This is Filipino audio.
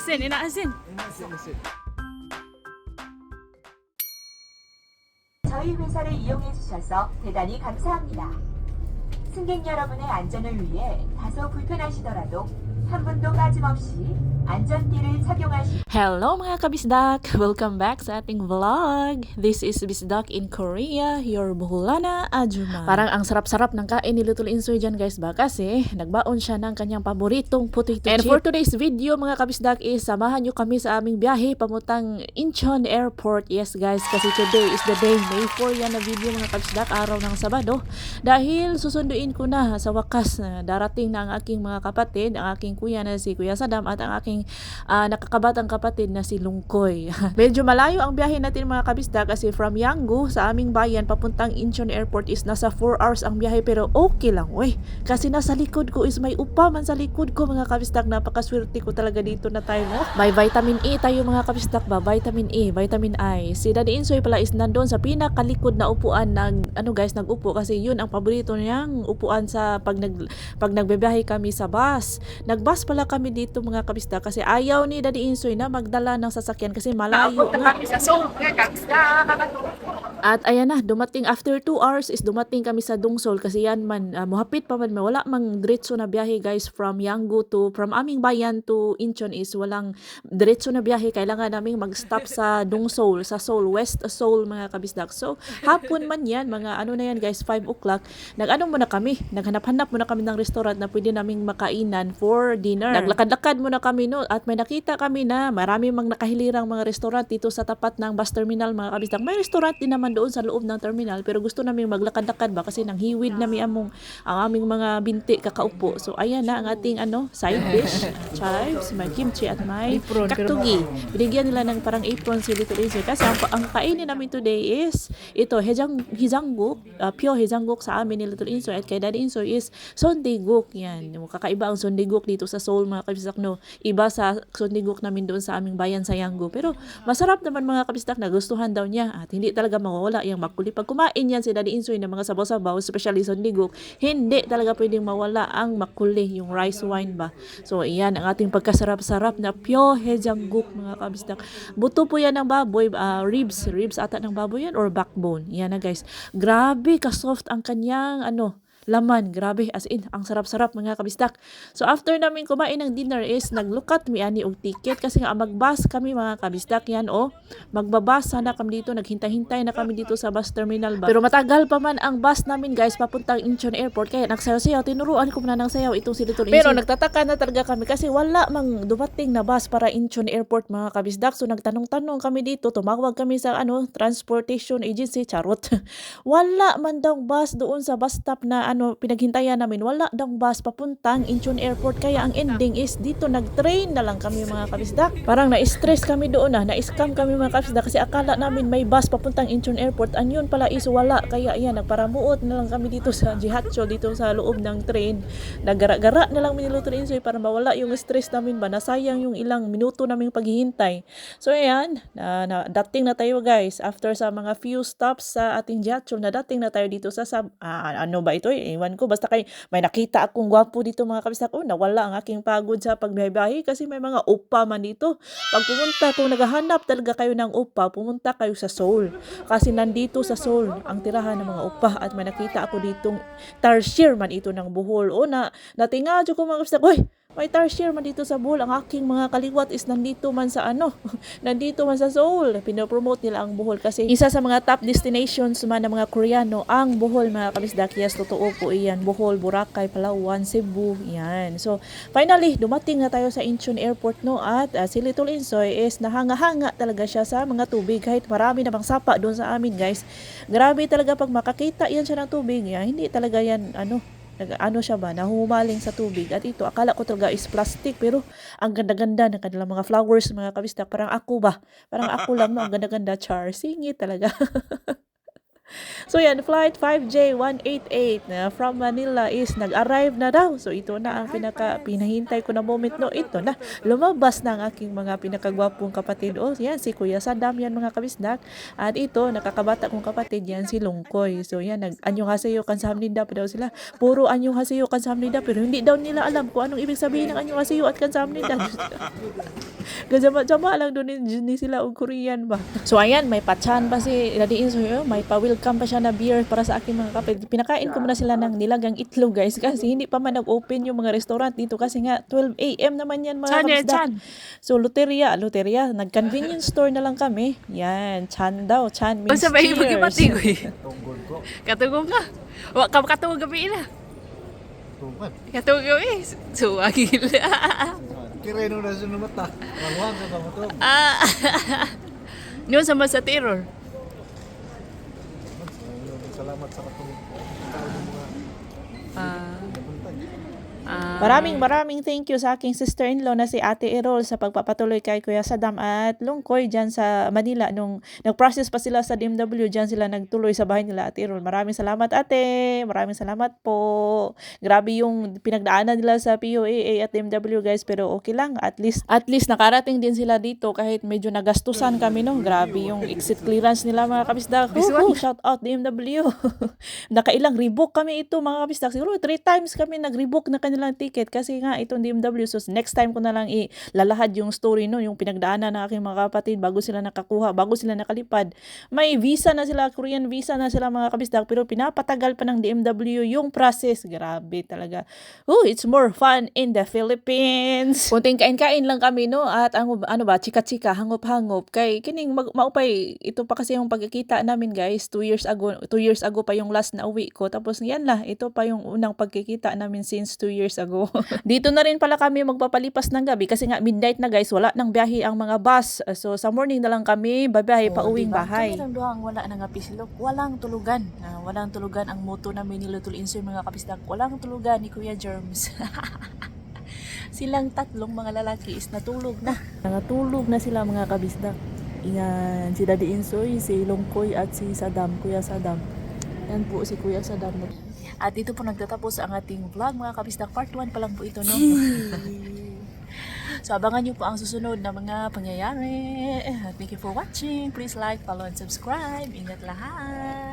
Asin, inaasin. 저희 회사를 이용해 주셔서 대단히 감사합니다. 승객 여러분의 안전을 위해 다소 불편하시더라도 한 분도 빠짐없이 안전띠를 착용하시 Hello mga kabisdak! Welcome back sa ating vlog! This is Bisdak in Korea, your Buholana Ajuma. Parang ang sarap-sarap ng kain ni Little Insoy dyan guys ba? Kasi nagbaon siya ng kanyang paboritong potato And for today's video mga kabisdak is samahan nyo kami sa aming biyahe pamutang Incheon Airport. Yes guys, kasi today is the day May 4 yan na video mga kabisdak, araw ng Sabado. Dahil susunduin ko na sa wakas na darating na ang aking mga kapatid, ang aking kuya na si Kuya Sadam at ang aking ah, nakakabatang kapatid na si Lungkoy. Medyo malayo ang biyahe natin mga kabisda kasi from Yanggu sa aming bayan papuntang Incheon Airport is nasa 4 hours ang biyahe pero okay lang wey. Kasi nasa likod ko is may upa man sa likod ko mga kabisdak. Napakaswerte ko talaga dito na tayo mo. May vitamin E tayo mga kabisdak ba? Vitamin E, vitamin I. Si Daddy Insoy pala is nandun sa pinakalikod na upuan ng ano guys nagupo kasi yun ang paborito niyang upuan sa pag nag pag nagbebiyahe kami sa bus. Nagbus pala kami dito mga kabisda kasi ayaw ni Daddy Insoy na magdala ng sasakyan kasi malayo nga. At ayan na, dumating after 2 hours is dumating kami sa Dungsol kasi yan man, uh, muhapit pa man, wala mang diretso na biyahe guys from Yanggu to, from aming bayan to Incheon is walang diretso na biyahe. Kailangan naming mag-stop sa Dungsol, sa Seoul, West Seoul mga kabisdak. So, hapon man yan, mga ano na yan guys, 5 o'clock, nag-ano muna kami, naghanap-hanap muna kami ng restaurant na pwede naming makainan for dinner. Naglakad-lakad muna kami no, at may nakita kami na marami mang nakahilirang mga restaurant dito sa tapat ng bus terminal mga kabisdak. May restaurant din naman doon sa loob ng terminal pero gusto namin maglakad-lakad ba kasi nang hiwid na mi among ang aming mga binti kakaupo. So ayan na ang ating ano side dish, chives, may kimchi at may kaktugi. Binigyan nila ng parang apron si Little Izzy kasi ang, ang kainin namin today is ito hejang hijangguk, uh, pure hijangguk sa amin ni Little Insoy at kay Daddy Insoy is sondeguk yan. Yung kakaiba ang sondeguk dito sa Seoul mga kabisdak no. Iba sa sondeguk namin doon sa aming bayan sa Yanggu. Pero masarap naman mga kabisdak nagustuhan daw niya at hindi talaga mawawala yung makuli. Pag kumain yan si Daddy Insoy ng mga sabaw-sabaw, especially sondeguk, hindi talaga pwedeng mawala ang makuli, yung rice wine ba. So iyan ang ating pagkasarap-sarap na pure hejangguk mga kabisdak. Buto po yan ng baboy, ah, ribs, ribs ata ng baboy yan or backbone. Yan na guys. Grabe ka-soft ang kanyang ano, laman. Grabe, as in, ang sarap-sarap mga kabistak. So, after namin kumain ng dinner is, naglukat mi ani og ticket kasi nga magbus kami mga kabistak yan o magbabas sana kami dito, naghintay-hintay na kami dito sa bus terminal ba. Pero matagal pa man ang bus namin guys papuntang Incheon Airport kaya nagsayaw-sayaw, tinuruan ko na ng sayaw itong si Little Pero nagtataka na talaga kami kasi wala mang dumating na bus para Incheon Airport mga kabisdak. So, nagtanong-tanong kami dito, tumawag kami sa ano, transportation agency, charot. wala man daw bus doon sa bus stop na ano pinaghintayan namin wala daw bus papuntang Incheon Airport. Kaya ang ending is dito nag-train na lang kami mga kabisdak parang na-stress kami doon na na-scam kami mga kabisdak kasi akala namin may bus papuntang Incheon Airport. Ang yun pala is wala. Kaya yan nagparamuot na lang kami dito sa Jihatcho dito sa loob ng train. Nagara-gara na lang miniluto ni Insoy para mawala yung stress namin ba? Nasayang yung ilang minuto naming paghihintay. So ayan na, na dating na tayo guys. After sa mga few stops sa ating Jihatcho na dating na tayo dito sa sab ah, ano ba ito eh Iwan ko, basta kay may nakita akong gwapo dito mga kabistak. Oh, nawala ang aking pagod sa pagbiyahe kasi may mga upa man dito. Pag pumunta, kung naghahanap talaga kayo ng upa, pumunta kayo sa Seoul. Kasi nandito sa Seoul ang tirahan ng mga upa at may nakita ako ditong tarsier man ito ng buhol. O na, natinga ko mga kabistak. Uy, may tarsier man dito sa Bohol. Ang aking mga kaliwat is nandito man sa ano, nandito man sa Seoul. Pinopromote nila ang Bohol kasi isa sa mga top destinations man ng mga Koreano ang Bohol mga kabisdak. Yes, totoo po iyan. Bohol, Boracay, Palawan, Cebu, yan. So, finally, dumating na tayo sa Incheon Airport no at uh, si Little Insoy is nahanga-hanga talaga siya sa mga tubig kahit marami namang sapa doon sa amin guys. Grabe talaga pag makakita yan siya ng tubig, yan, hindi talaga yan ano, nag ano siya ba, nahumaling sa tubig. At ito, akala ko talaga is plastic, pero ang ganda-ganda ng kanilang mga flowers, mga kabistak. Parang ako ba? Parang ako lang, no? Ang ganda-ganda, char. Singit talaga. So yan, flight 5J188 na from Manila is nag-arrive na daw. So ito na ang pinaka pinahintay ko na moment no. Ito na, lumabas na ang aking mga pinakagwapong kapatid. Oh, yan si Kuya Sadam yan mga kabisdak. At ito, nakakabata kong kapatid yan si Lungkoy. So yan, nag anyong hasayo kan samnida pa daw sila. Puro anyong hasayo kan samnida pero hindi daw nila alam kung anong ibig sabihin ng anyong hasayo at kan samnida. Gajama-jama lang doon ni, sila og Korean ba. So ayan, may pachan pa si Daddy Inso, yun. may pa-welcome pa siya na beer para sa aking mga kapatid. Pinakain ko muna sila ng nilagang itlog guys kasi hindi pa man nag-open yung mga restaurant dito kasi nga 12 a.m. naman yan mga eh. Chan. So Loteria, Loteria, nag-convenience store na lang kami. Yan, Chan daw, Chan means Basta ba yung cheers. ko eh. Katugong ka. Wa ka katugong gabi na. Tuman. Katugong gabi. Suwagil. Kira nung nasa mata. Rangwang ka ba ito? Ah. Yun sama sa terror. Salamat sa katong tao ng mga Ah. Maraming maraming thank you sa aking sister-in-law na si Ate Erol sa pagpapatuloy kay Kuya Sadam at Lungkoy dyan sa Manila nung nag-process pa sila sa DMW dyan sila nagtuloy sa bahay nila Ate Erol. Maraming salamat ate, maraming salamat po. Grabe yung pinagdaanan nila sa POAA at DMW guys pero okay lang at least at least nakarating din sila dito kahit medyo nagastusan kami no. Grabe yung exit clearance nila mga kabisdak. Woohoo! Shout out DMW. Nakailang rebook kami ito mga kabisdak. Siguro three times kami nag-rebook na kanilang ticket kasi nga itong DMW. So next time ko na lang ilalahad yung story no, yung pinagdaanan ng aking mga kapatid bago sila nakakuha, bago sila nakalipad. May visa na sila, Korean visa na sila mga kabisdak pero pinapatagal pa ng DMW yung process. Grabe talaga. Oh, it's more fun in the Philippines. Kunting kain-kain lang kami no at ang ano ba, chika-chika, hangop-hangop kay kining mag, maupay ito pa kasi yung pagkikita namin guys, two years ago, two years ago pa yung last na uwi ko. Tapos yan lah, ito pa yung unang pagkikita namin since two years ago. Dito na rin pala kami magpapalipas ng gabi kasi nga midnight na guys, wala nang biyahe ang mga bus. So sa morning na lang kami babiyahe pa uwing bahay. Kami lang doang wala nang apisilok. Walang tulugan. Ah, walang tulugan ang moto namin ni Lutul Insoy mga kapisdak. Walang tulugan ni Kuya Germs. Silang tatlong mga lalaki is natulog na. Nangatulog na sila mga kabisdak. Yan, si Daddy Insoy, si Longkoy at si Sadam, Kuya Sadam. Yan po si Kuya Sadam. At dito po nagtatapos ang ating vlog mga kabisdak. Part 1 pa lang po ito, no? so abangan nyo po ang susunod na mga pangyayari. Thank you for watching. Please like, follow, and subscribe. Ingat lahat.